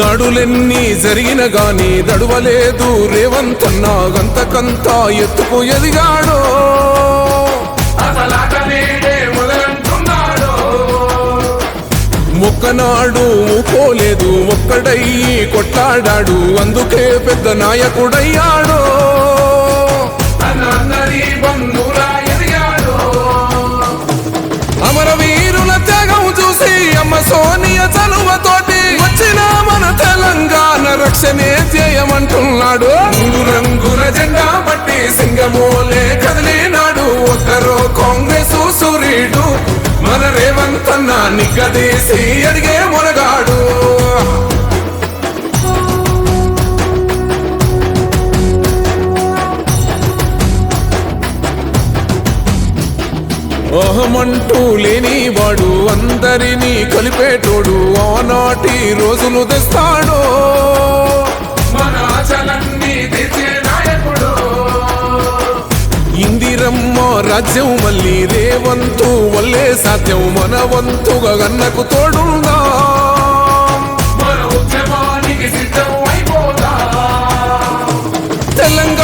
దాడులెన్ని జరిగిన గాని దడువలేదు రేవంతన్న గంతకంతా ఎత్తుకు ఎదిగాడో. మొక్కనాడు పోలేదు ఒక్కడయ్యి కొట్లాడాడు అందుకే పెద్ద నాయకుడయ్యాడో. అమరవీరుల త్యాగం చూసి అమ్మ సోనియ మన తెలంగాణ చేయమంటున్నాడు రంగు రంగుల జెండా పట్టి సింగమోలే కదిలినాడు. ఒక్కరో కాంగ్రెస్ సూర్యుడు. మన రేవంత్ అన్న నిగ్గదీసి అడిగే మునగాడు. అహమంటూ లేనివాడు అందరినీ కలిపేటోడు. ఆనాటి రోజులు తెస్తాడో. ఇందిరమ్మో రాజ్యం మళ్ళీ రేవంతు వల్లే సాధ్యం. మన వంతుగా అన్నకు తోడుందా. తెలంగాణ